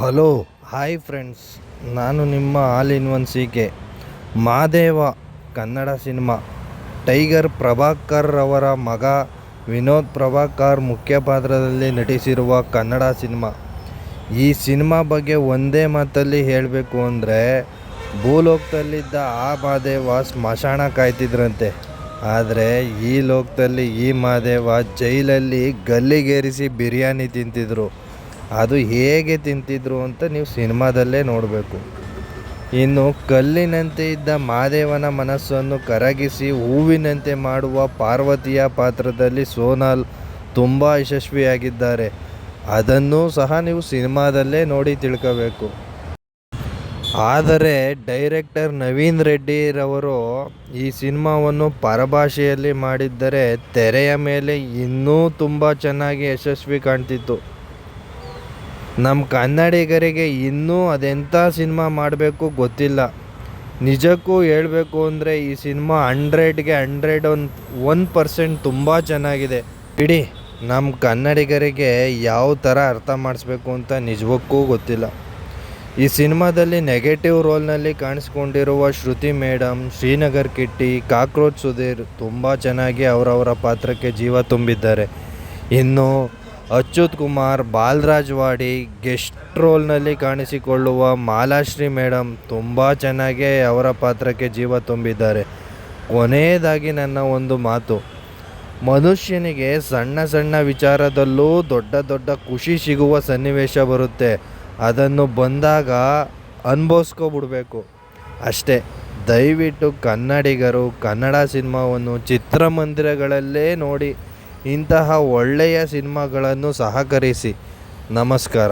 Hello, hi friends. ನಾನು ನಿಮ್ಮ all in one C K Madeva, Kannada cinema. Tiger Prabhakar ಅವರ ಮಗ ವಿನೋದ್ ಪ್ರಭಾಕರ್ ಮುಖ್ಯ ಪಾತ್ರದಲ್ಲಿ ನಟಿಸಿರುವ ಕನ್ನಡ ಸಿನಿಮಾ. ಈ ಸಿನಿಮಾ ಬಗ್ಗೆ ಒಂದೇ ಮಾತಲ್ಲಿ ಹೇಳಬೇಕು ಅಂದರೆ, ಭೂಲೋಕದಲ್ಲಿದ್ದ ಆ ಮಾದೇವ ಸ್ಮಶಾನ ಕಾಯ್ತಿದ್ರಂತೆ. ಆದರೆ ಈ ಲೋಕದಲ್ಲಿ ಈ ಮಾದೇವ ಜೈಲಲ್ಲಿ ಗಲ್ಲಿಗೇರಿಸಿ ಬಿರಿಯಾನಿ ತಿಂತಿದ್ರು. ಅದು ಹೇಗೆ ತಿಂತಿದ್ರು ಅಂತ ನೀವು ಸಿನಿಮಾದಲ್ಲೇ ನೋಡಬೇಕು. ಇನ್ನು ಕಲ್ಲಿನಂತೆ ಇದ್ದ ಮಾದೇವನ ಮನಸ್ಸನ್ನು ಕರಗಿಸಿ ಹೂವಿನಂತೆ ಮಾಡುವ ಪಾರ್ವತಿಯ ಪಾತ್ರದಲ್ಲಿ ಸೋನಾಲ್ ತುಂಬ ಯಶಸ್ವಿಯಾಗಿದ್ದಾರೆ. ಅದನ್ನೂ ಸಹ ನೀವು ಸಿನಿಮಾದಲ್ಲೇ ನೋಡಿ ತಿಳ್ಕೋಬೇಕು. ಆದರೆ ಡೈರೆಕ್ಟರ್ ನವೀನ್ ರೆಡ್ಡಿರವರು ಈ ಸಿನಿಮಾವನ್ನು ಪರಭಾಷೆಯಲ್ಲಿ ಮಾಡಿದ್ದರೆ ತೆರೆಯ ಮೇಲೆ ಇನ್ನೂ ತುಂಬ ಚೆನ್ನಾಗಿ ಯಶಸ್ವಿ ಕಾಣ್ತಿತ್ತು. ನಮ್ಮ ಕನ್ನಡಿಗರಿಗೆ ಇನ್ನೂ ಅದೆಂಥ ಸಿನಿಮಾ ಮಾಡಬೇಕು ಗೊತ್ತಿಲ್ಲ. ನಿಜಕ್ಕೂ ಹೇಳಬೇಕು ಅಂದರೆ ಈ ಸಿನಿಮಾ ಹಂಡ್ರೆಡ್ಗೆ ಹಂಡ್ರೆಡ್ ಒನ್ ಒನ್ ಪರ್ಸೆಂಟ್ ತುಂಬ ಚೆನ್ನಾಗಿದೆ. ಇಡೀ ನಮ್ಮ ಕನ್ನಡಿಗರಿಗೆ ಯಾವ ಥರ ಅರ್ಥ ಮಾಡಿಸ್ಬೇಕು ಅಂತ ನಿಜಕ್ಕೂ ಗೊತ್ತಿಲ್ಲ. ಈ ಸಿನಿಮಾದಲ್ಲಿ ನೆಗೆಟಿವ್ ರೋಲ್ನಲ್ಲಿ ಕಾಣಿಸ್ಕೊಂಡಿರುವ ಶ್ರುತಿ ಮೇಡಮ್ ಶ್ರೀನಗರ್ ಕಿಟ್ಟಿ, ಕಾಕ್ರೋಚ್ ಸುಧೀರ್ ತುಂಬ ಚೆನ್ನಾಗಿ ಅವರವರ ಪಾತ್ರಕ್ಕೆ ಜೀವ ತುಂಬಿದ್ದಾರೆ. ಇನ್ನು ಅಚ್ಯುತ್ ಕುಮಾರ್ ಬಾಲರಾಜ್ ವಾಡಿ ಗೆಸ್ಟ್ ರೋಲ್ನಲ್ಲಿ ಕಾಣಿಸಿಕೊಳ್ಳುವ ಮಾಲಾಶ್ರೀ ಮೇಡಮ್ ತುಂಬ ಚೆನ್ನಾಗಿ ಅವರ ಪಾತ್ರಕ್ಕೆ ಜೀವ ತುಂಬಿದ್ದಾರೆ. ಕೊನೆಯದಾಗಿ ನನ್ನ ಒಂದು ಮಾತು. ಮನುಷ್ಯನಿಗೆ ಸಣ್ಣ ಸಣ್ಣ ವಿಚಾರದಲ್ಲೂ ದೊಡ್ಡ ದೊಡ್ಡ ಖುಷಿ ಸಿಗುವ ಸನ್ನಿವೇಶ ಬರುತ್ತೆ. ಅದನ್ನು ಬಂದಾಗ ಅನುಭವಿಸ್ಕೊಬಿಡ್ಬೇಕು. ಅಷ್ಟೇ, ದಯವಿಟ್ಟು ಕನ್ನಡಿಗರು ಕನ್ನಡ ಸಿನಿಮಾವನ್ನು ಚಿತ್ರಮಂದಿರಗಳಲ್ಲೇ ನೋಡಿ ಇಂತಹ ಒಳ್ಳೆಯ ಸಿನಿಮಾಗಳನ್ನು ಸಹಕರಿಸಿ. ನಮಸ್ಕಾರ.